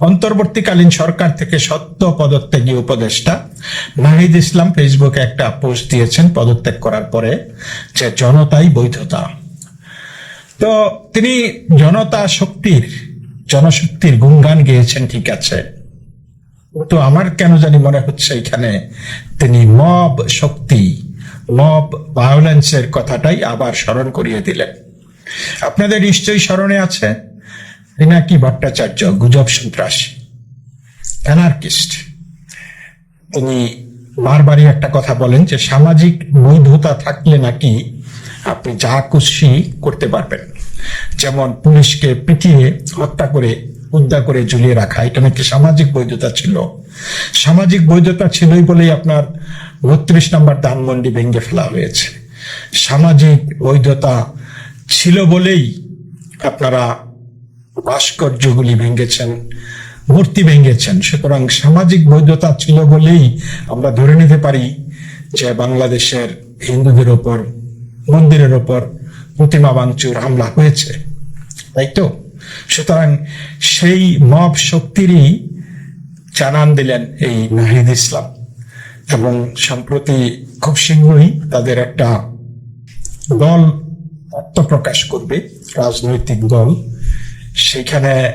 অন্তর্বর্তীকালীন সরকার থেকে সত্য পদত্যাগী উপদেষ্টা নাহিদ ইসলাম ফেসবুকে একটা পোস্ট দিয়েছেন পদত্যাগ করার পরে, যে জনতাই বৈধতা। তো তিনি জনতা শক্তির, জনশক্তির গুণগান গেয়েছেন, ঠিক আছে। তো আমার কেন জানি মনে হচ্ছে এখানে তিনি মব শক্তি, মব ভায়োলেন্সের কথাটাই আবার স্মরণ করিয়ে দিলেন। আপনাদের নিশ্চয়ই স্মরণে আছে পিনাকি ভট্টাচার্য গুজব সন্ত্রাসী অ্যানার্কিস্ট তিনি বারবারই একটা কথা বলেন যে সামাজিক বৈধতা থাকলে নাকি আপনি যা খুশি করতে পারবেন। যেমন পুলিশকে পিটিয়ে হত্যা করে, উদ্ধার করে ঝুলিয়ে রাখা, এটা নাকি সামাজিক বৈধতা ছিল। সামাজিক বৈধতা ছিলই বলেই আপনার বত্রিশ নম্বর ধানমন্ডি ভেঙে ফেলা হয়েছে। সামাজিক বৈধতা ছিল বলেই আপনারা ভাস্কর্যগুলি ভেঙেছেন, মূর্তি ভেঙেছেন। সুতরাং সামাজিক বৈধতা ছিল বলেই আমরা ধরে নিতে পারি যে বাংলাদেশের হিন্দুদের ওপর, মন্দিরের ওপর প্রতিমা ভাঙচুর, হামলা হয়েছে। তাই তো? সুতরাং সেই মব শক্তিরই জানান দিলেন এই নাহিদ ইসলাম। এবং সম্প্রতি খুব শীঘ্রই তাদের একটা দল আত্মপ্রকাশ করবে, রাজনৈতিক দল। সেখানে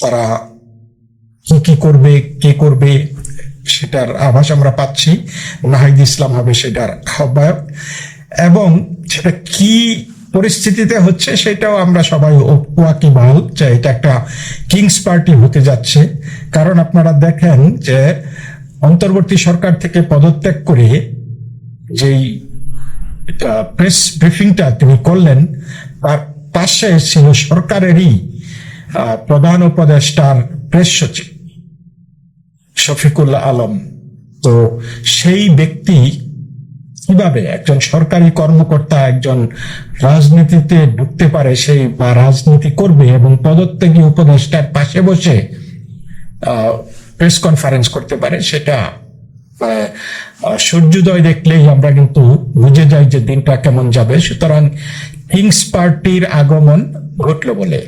তারা কি কি করবে, কে করবে, সেটার আভাস আমরা পাচ্ছি। নাহিদ ইসলাম হবে সেটার আহ্বায়ক। এবং সেটা কি পরিস্থিতিতে হচ্ছে সেটাও আমরা সবাই ওয়াকিবহাল যে এটা একটা কিংস পার্টি হতে যাচ্ছে। কারণ আপনারা দেখেন যে অন্তর্বর্তী সরকার থেকে পদত্যাগ করে যেই প্রেস ব্রিফিংটা তিনি করলেন, তার পাশে ছিল সরকারেরই প্রধান উপদেষ্টার প্রেস সচিব শফিকুল্লাহ আলম। তো সেই ব্যক্তি কীভাবে একজন সরকারি কর্মকর্তা একজন রাজনীতিতে ঢুকতে পারে সেই বা রাজনীতি করবে এবং পদত্যাগী উপদেষ্টার পাশে বসে প্রেস কনফারেন্স করতে পারে, সেটা সূর্যোদয় দেখলেই আমরা কিন্তু বুঝে যাই যে দিনটা কেমন যাবে। সুতরাং কিংস পার্টির আগমন ঘটলো বলে।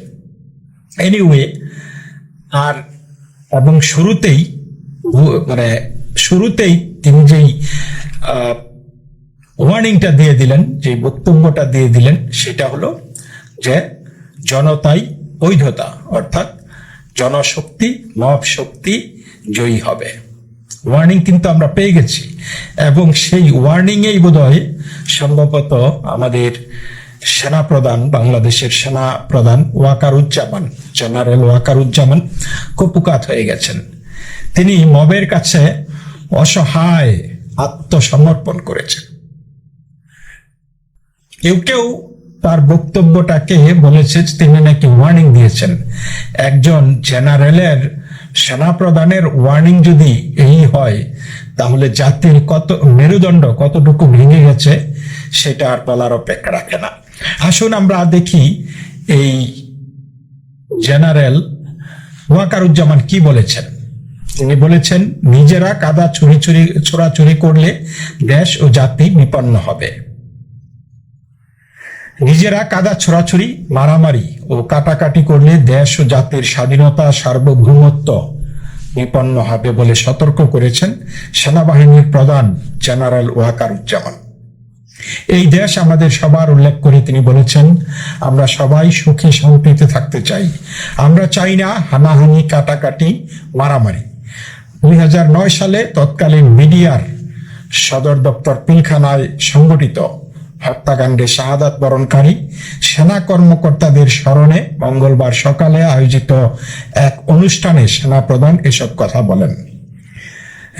এনিওয়ে আর এবং শুরুতেই মানে শুরুতেই তিনি যেই ওয়ার্নিংটা দিয়ে দিলেন যে বক্তব্যটা দিয়ে দিলেন, সেটা হলো যে জনতাই বৈধতা, অর্থাৎ জনশক্তি মব শক্তি জয়ী হবে। ওয়ার্নিং কিন্তু আমরা পেয়ে গেছি। এবং সেই ওয়ার্নিং এই বোধহয় সম্ভবত আমাদের সেনা প্রধান বাংলাদেশের সেনা প্রধান ওয়াকারুজ্জামান, জেনারেল ওয়াকারুজ্জামান কুপুকাত হয়ে গেছেন। তিনি মবের কাছে অসহায় আত্মসমর্পণ করেছেন। কেউ কেউ তার বক্তব্যটাকে বলেছে তিনি নাকি ওয়ার্নিং দিয়েছেন। একজন জেনারেলের সেনাপ্রধানের ওয়ার্নিং যদি এই হয়, তাহলে জাতির কত মেরুদণ্ড কতটুকু ভেঙে গেছে, সেটা আর বলার অপেক্ষা রাখে না। আসুন আমরা দেখি এই জেনারেল ওয়াকারুজ্জামান কি বলেছেন? তিনি বলেছেন, নিজেরা কাদা চুরি চুরি ছোড়াছুরি করলে দেশ ও জাতি বিপন্ন হবে। নিজেরা কাদা ছোড়াছুরি মারামারি ও কাটাকাটি করলে দেশ ও জাতির স্বাধীনতা, সার্বভৌমত্ব বিপন্ন হবে বলে সতর্ক করেছেন সেনাবাহিনীর প্রধান জেনারেল ওয়াকারুজ্জামান। এই দেশ আমাদের সবার উল্লেখ করে তিনি বলেছেন, আমরা সবাই সুখে শান্তিতে থাকতে চাই। আমরা চাই না হানাহানি, কাটাকাটি, মারামারি। দুই সালে তৎকালীন মিডিয়ার সদর দপ্তর পিলখানায় সংগঠিত হত্যাকাণ্ডে শাহাদাত বরণকারী সেনা কর্মকর্তাদের স্মরণে মঙ্গলবার সকালে আয়োজিত এক অনুষ্ঠানে সেনা প্রধান এসব কথা বলেন।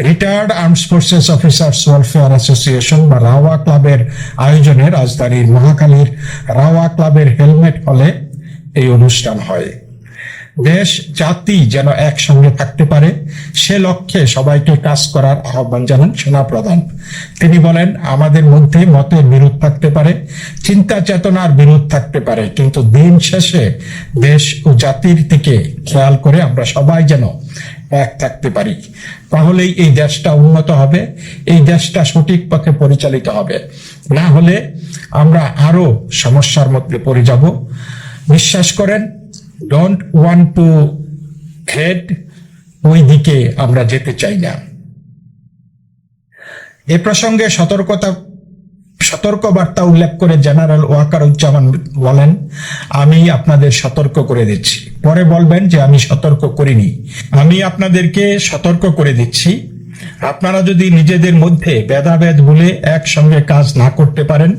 Retired arms forces officers welfare association বা রাওয়া ক্লাবের আয়োজনে রাজধানীর মহাখালীর রাওয়া ক্লাবের হেলমেট হলে এই অনুষ্ঠান হয়। দেশ, জাতি যেন একসঙ্গে থাকতে পারে, সে লক্ষ্যে সবাইকে কাজ করার আহ্বান জানান সেনাপ্রধান। তিনি বলেন, আমাদের মধ্যে মতের বিরোধ থাকতে পারে, চিন্তা চেতনার বিরোধ থাকতে পারে, কিন্তু দিন শেষে দেশ ও জাতির দিকে খেয়াল করে আমরা সবাই যেন এক থাকতে পারি। তাহলেই এই দেশটা উন্নত হবে, এই দেশটা সঠিক পথে পরিচালিত হবে। না হলে আমরা আরও সমস্যার মধ্যে পড়ে যাব। বিশ্বাস করেন ডোন্ট ওয়ান্ট টু হেড ওই দিকে আমরা যেতে চাই না। এ প্রসঙ্গে সতর্কতা সতর্ক বার্তা উল্লেখ করে জেনারেল ওয়াকার ওয়াকারুজ্জামান বলেন, আমি আপনাদের সতর্ক করে দিচ্ছি। পরে বলবেন যে, আমি সতর্ক করিনি। আমি আপনাদেরকে সতর্ক করে দিচ্ছি। আপনারা যদি নিজেদের মধ্যে ভেদাভেদ ভুলে একসঙ্গে কাজ না করতে পারেন,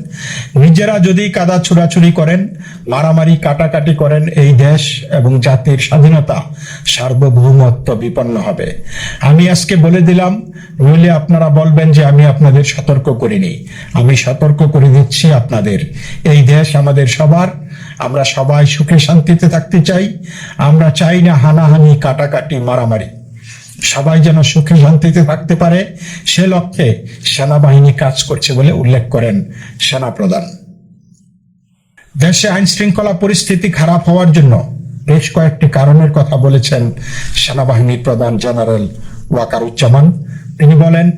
নিজেরা যদি কাদা ছুড়াছুড়ি করেন মারামারি কাটাকাটি করেন এই দেশ এবং জাতির স্বাধীনতা সার্বভৌমত্ব বিপন্ন হবে। আমি আজকে বলে দিলাম, নইলে আপনারা বলবেন যে আমি আপনাদের সতর্ক করিনি। আমি সতর্ক করে দিচ্ছি আপনাদের। এই দেশ আমাদের সবার। আমরা সবাই সুখে শান্তিতে থাকতে চাই। আমরা চাই না হানাহানি, কাটাকাটি, মারামারি। সবাই যেন সুখে শান্তিতে থাকতে পারে। সে লক্ষ্যে সেনাবাহিনী কাজ করছে বলে উল্লেখ করেন সেনাপ্রধান। দেশে আইন শৃঙ্খলা পরিস্থিতি খারাপ হওয়ার জন্য বেশ কয়েকটি কারণের কথা বলেছেন সেনাবাহিনীর প্রধান জেনারেল ওয়াকারুজ্জামান। তিনি বলেন,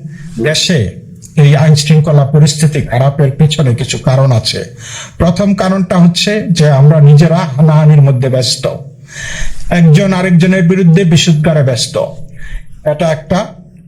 দেশে এই আইন শৃঙ্খলা পরিস্থিতি খারাপের পিছনে কিছু কারণ আছে। প্রথম কারণটা হচ্ছে যে আমরা নিজেরা হানাহানির মধ্যে ব্যস্ত। একজন আরেকজনের বিরুদ্ধে বিশুদ্ধারে ব্যস্ত। এটা একটা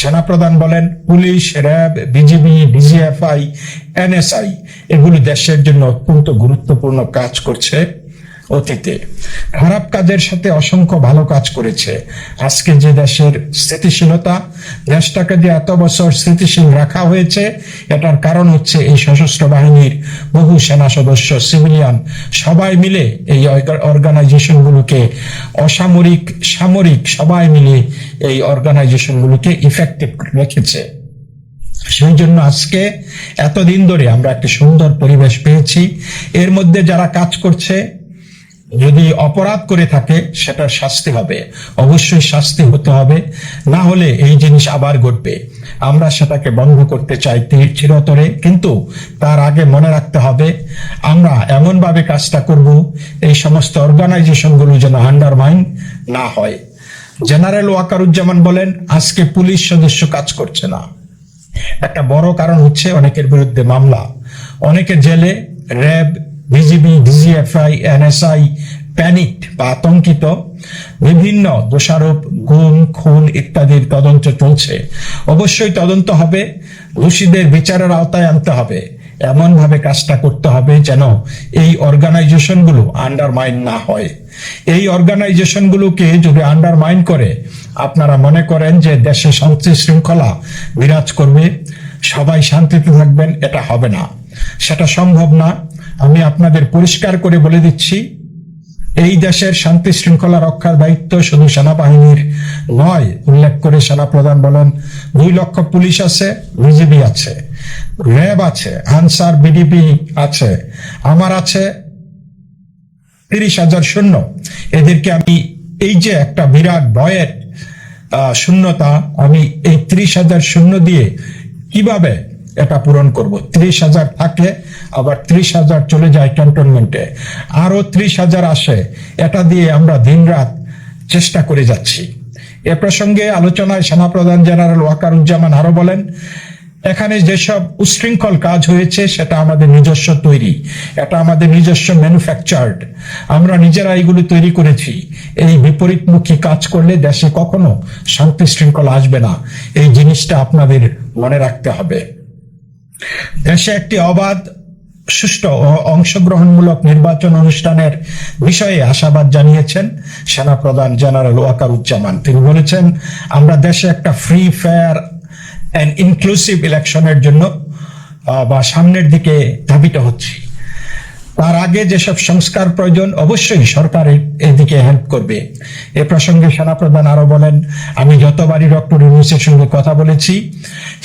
সেনাপ্রধান বলেন police RAB BGB DGFI NSI এগুলি দেশের জন্য অত্যন্ত গুরুত্বপূর্ণ কাজ করছে। অতীতে। খারাপ কাজের সাথে অসংখ্য ভালো কাজ করেছে। আজকে যে দেশের স্থিতিশীলতা, দেশটাকে যে এত বছর স্থিতিশীল রাখা হয়েছে, এটার কারণ হচ্ছে এই সশস্ত্র বাহিনীর বহু সেনা সদস্য, সিভিলিয়ান, সবাই মিলে এই অর্গানাইজেশনগুলোকে অসামরিক, সামরিক, সবাই মিলে এই অর্গানাইজেশনগুলোকে ইফেক্টিভ রেখেছে। সেই জন্য আজকে, এতদিন ধরে আমরা একটা সুন্দর পরিবেশ পেয়েছি। এর মধ্যে যারা কাজ করছে যদি অপরাধ করে থাকে, সেটার শাস্তি হবে। অবশ্যই শাস্তি হতে হবে। না হলে এই জিনিস আবার ঘটবে। আমরা সেটাকে বন্ধ করতে চাই চিরতরে। কিন্তু তার আগে মনে রাখতে হবে, আমরা এমনভাবে কাজটা করব, এই সমস্ত অর্গানাইজেশনগুলো যেন আন্ডারমাইন না হয়। জেনারেল ওয়াকারুজ্জামান বলেন, আজকে পুলিশ সদস্য কাজ করছে না। একটা বড় কারণ হচ্ছে অনেকের বিরুদ্ধে মামলা। অনেকে জেলে, RAB BGB, DGFI, NSI panicked বা আতঙ্কিত, বিভিন্ন দোষারোপ, গুম, খুন ইত্যাদির তদন্ত চলছে। অবশ্যই তদন্ত হবে। দোষীদের বিচারের আওতায় আনতে হবে। এমন ভাবে কাজটা করতে হবে যেন এই অর্গানাইজেশনগুলো আন্ডারমাইন না হয়। এই অর্গানাইজেশনগুলোকে যদি আন্ডারমাইন করে, আপনারা মনে করেন যে দেশে শান্তি শৃঙ্খলা বিরাজ করবে, সবাই শান্তিতে থাকবেন, এটা হবে না। সেটা সম্ভব না। আমি আপনাদের পরিষ্কার করে বলে দিচ্ছি, এই দেশের শান্তি শৃঙ্খলা রক্ষার দায়িত্ব শুধু সেনাবাহিনীর নয়, উল্লেখ করে সেনাপ্রধান বলেন, দুই লক্ষ পুলিশ আছে, বিজিবি আছে, র্যাব আছে, আনসার, বিডিপি আছে, আমার আছে তিরিশ হাজার শূন্য এদেরকে আমি, এই যে একটা বিরাট ভয়ের শূন্যতা, আমি এই ত্রিশ হাজার শূন্য দিয়ে কীভাবে এটা পূরণ করব? ত্রিশ হাজার থাকে আবার ত্রিশ হাজার চলে যায় ক্যান্টনমেন্টে। আরও ত্রিশ হাজার আসে, এটা দিয়ে আমরা দিনরাত চেষ্টা করে যাচ্ছি। এ প্রসঙ্গে আলোচনায় সেনাপ্রধান জেনারেল ওয়াকারুজ্জামান আরও বলেন, এখানে যেসব উশৃঙ্খল কাজ হয়েছে, সেটা আমাদের নিজস্ব তৈরি, এটা আমাদের নিজস্ব ম্যানুফ্যাকচার্ড আমরা নিজেরা এইগুলি তৈরি করেছি। এই বিপরীতমুখী কাজ করলে দেশে কখনো শান্তি শৃঙ্খলা আসবে না। এই জিনিসটা আপনাদের মনে রাখতে হবে। দেশে একটি অবাধ সুষ্ঠু ও অংশগ্রহণমূলক নির্বাচন অনুষ্ঠানের বিষয়ে আশাবাদ জানিয়েছেন সেনাপ্রধান জেনারেল ওয়াকার ওয়াকারুজ্জামান। তিনি বলেছেন, আমরা দেশে একটা ফ্রি, ফেয়ার অ্যান্ড ইনক্লুসিভ ইলেকশনের জন্য বা সামনের দিকে ধাবিত হচ্ছি। তার আগে যেসব সংস্কার প্রয়োজন, অবশ্যই সরকার এদিকে হেল্প করবে। এ প্রসঙ্গে সেনাপ্রধান আরও বলেন, আমি যতবারই ডক্টর ইউনুসের সঙ্গে কথা বলেছি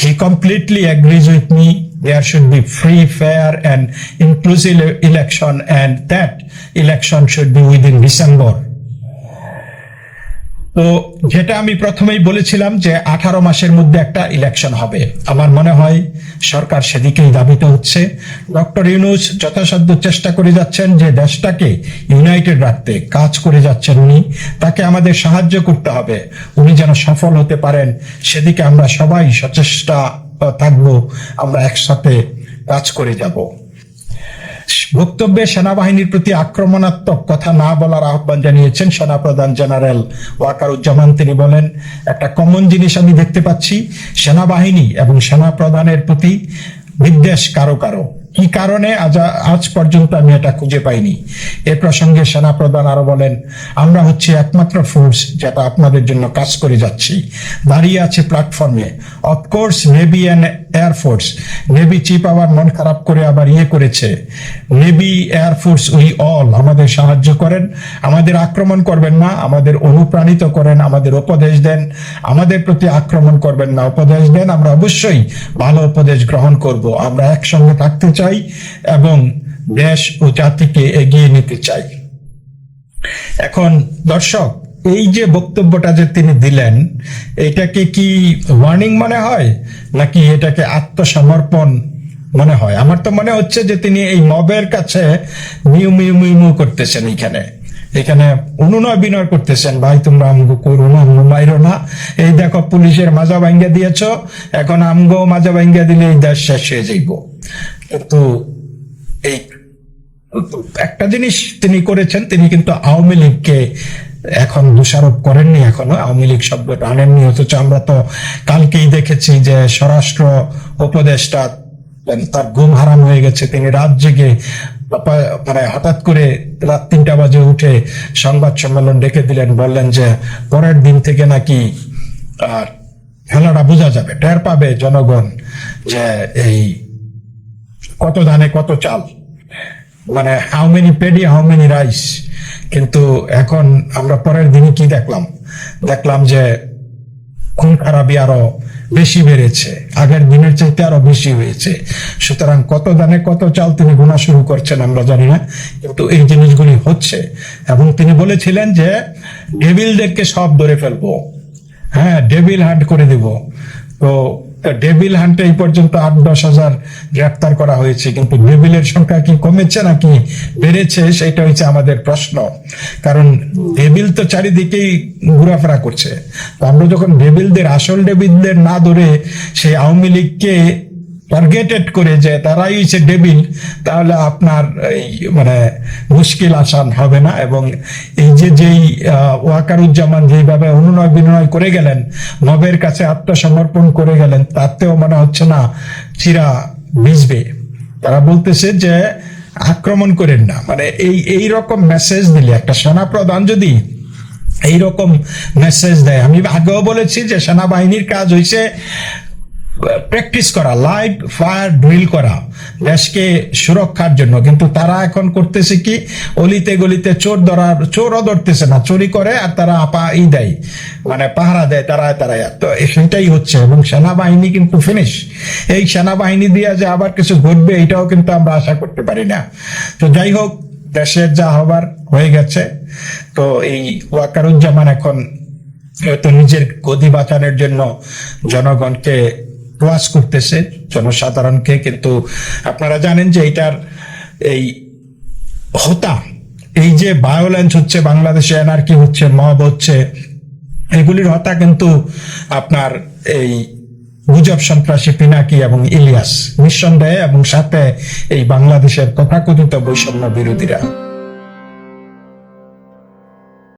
he completely agrees with me there should be free fair and inclusive election and that election should be within December তো যেটা আমি প্রথমেই বলেছিলাম যে আঠারো মাসের মধ্যে একটা ইলেকশন হবে। আমার মনে হয় সরকার সেদিকেই দাবিত হচ্ছে। ডক্টর ইউনুস যথাসাধ্য চেষ্টা করে যাচ্ছেন যে দেশটাকে ইউনাইটেড রাখতে। কাজ করে যাচ্ছেন উনি। তাকে আমাদের সাহায্য করতে হবে। উনি যেন সফল হতে পারেন, সেদিকে আমরা সবাই সচেষ্টা থাকব। আমরা একসাথে কাজ করে যাব। বক্তব্যে সেনাবাহিনীর প্রতি আক্রমণাত্মক কথা না বলার আহ্বান জানিয়েছেন সেনাপ্রধান জেনারেল ওয়াকারুজ্জামান। তিনি বলেন, একটা কমন জিনিস আমি দেখতে পাচ্ছি, সেনাবাহিনী এবং সেনাপ্রধানের প্রতি বিদ্বেষ কারও কারও। কি কারণে আজ আজ পর্যন্ত আমি এটা খুঁজে পাইনি? এ প্রসঙ্গে সেনাপ্রধান আরও বলেন, আমরা হচ্ছে একমাত্র ফোর্স যেটা আপনাদের জন্য কাজ করে যাচ্ছি। দাঁড়িয়ে আছে প্ল্যাটফর্মে of course navy and air force navy chief আবার মন খারাপ করে আবার ইয়ে করেছে। নেভি এয়ারফোর্স উই অল আমাদের সাহায্য করেন। আমাদের আক্রমণ করবেন না, আমাদের অনুপ্রাণিত করেন, আমাদের উপদেশ দেন। আমাদের প্রতি আক্রমণ করবেন না, উপদেশ দেন। আমরা অবশ্যই ভালো উপদেশ গ্রহণ করব। আমরা একসঙ্গে থাকতে চাই। এবং দেশ ও জাতিকে এগিয়ে নিতে চাই। এখন দর্শক, এই যে বক্তব্যটা যে তিনি দিলেন, এটাকে কি ওয়ার্নিং মনে হয়, নাকি এটাকে আত্মসমর্পণ মনে হয়? আমার তো মনে হচ্ছে যে তিনি এই মবের কাছে মিউ মিউ মিউ মিউ করতেছেন এখানে। এখানে অনুনয়, বিনয় করতেছেন। ভাই, তোমরা আমগো করো না মাইরো না। এই দেখো, পুলিশের মাজা ভাঙ্গা দিয়েছ। এখন আমগো মাজা ভাঙ্গা দিলে এই দেশ শেষ হয়ে যাইব। কিন্তু এই, একটা জিনিস তিনি করেছেন, তিনি কিন্তু আওয়ামী লীগকে এখন দোষারোপ করেননি এখনও, আওয়ামী লীগ শব্দটা আনেননি, অথচ আমরা তো কালকেই দেখেছি যে স্বরাষ্ট্র উপদেষ্টা তার ঘুম হারাম হয়ে গেছে, তিনি রাত জেগে মানে হঠাৎ করে রাত তিনটা বাজে উঠে সংবাদ সম্মেলন ডেকে দিলেন, বললেন যে পরের দিন থেকে নাকি খেলাটা বোঝা যাবে, টের পাবে জনগণ যে এই কত ধানে কত চাল? মানে how many paddy how many rice কিন্তু এখন আমরা পরের দিনে কি দেখলাম? দেখলাম যে খুন খারাপই আরও বেশি বেড়েছে, আগের দিনের চাইতে আরও বেশি হয়েছে। সুতরাং কত দানে কত চাল তিনি গোনা শুরু করছেন আমরা জানি না, কিন্তু এই জিনিসগুলি হচ্ছে। এবং তিনি বলেছিলেন যে ডেভিলদেরকে সব ধরে ফেলব। হ্যাঁ ডেভিল হান্ট করে দিব। তো ডেভিল হান্টে এই পর্যন্ত আট, দশ হাজার গ্রেপ্তার করা হয়েছে, কিন্তু ডেভিলের সংখ্যা কি কমেছে নাকি বেড়েছে, সেটা হচ্ছে আমাদের প্রশ্ন। কারণ ডেভিল তো চারিদিকেই ঘোরাফেরা করছে। তো আমরা যখন ডেভিলদের আসল ডেভিলদের না ধরে সেই আওয়ামী লীগকে টার্গেটেড করে যে তারাই হচ্ছে ডেবিল তাহলে আপনার মানে মুশকিল আসান হবে না। এবং এই যে যেই ওয়াকারুজ্জামান যেইভাবে অনুনয় বিনয় করে গেলেন, নবের কাছে আত্মসমর্পণ করে গেলেন, তাতেও মনে হচ্ছে না চিরা ভিজবে। তারা বলতেছে যে আক্রমণ করেন না। মানে এই এই রকম মেসেজ দিলে, একটা সেনাপ্রধান যদি এইরকম মেসেজ দেয়, আমি আগেও বলেছি যে সেনাবাহিনীর কাজ হয়েছে প্র্যাকটিস করা লাইভ ফায়ার ড্রিল করা, দেশকে সুরক্ষার জন্য। কিন্তু তারা এখন করতেছে কি, অলিতে গলিতে চোর ধরার, চোরও ধরতেছে না চুরি করে আর তারা আপা ই দেয় মানে পাহারা দেয় তারা তারা তো সেটাই হচ্ছে। এবং সেনাবাহিনী কিন্তু ফিনিশ এই সেনাবাহিনী দিয়ে যে আবার কিছু ঘটবে, এটাও কিন্তু আমরা আশা করতে পারি না। তো যাই হোক, দেশের যা হবার হয়ে গেছে। তো এই ওয়াকারুজ্জামান এখন হয়তো নিজের গদি বাঁচানোর জন্য জনগণকে প্রয়াস করতেছে জনসাধারণকে কিন্তু আপনারা জানেন যে এটার এই হতা এই যে ভায়োলেন্স হচ্ছে বাংলাদেশে এনার্কি হচ্ছে মব হচ্ছে, এগুলির হতা কিন্তু আপনার এই গুজব সন্ত্রাসী পিনাকি এবং ইলিয়াস নিঃসন্দেহে এবং সাথে এই বাংলাদেশের তথাকথিত বৈষম্য বিরোধীরা।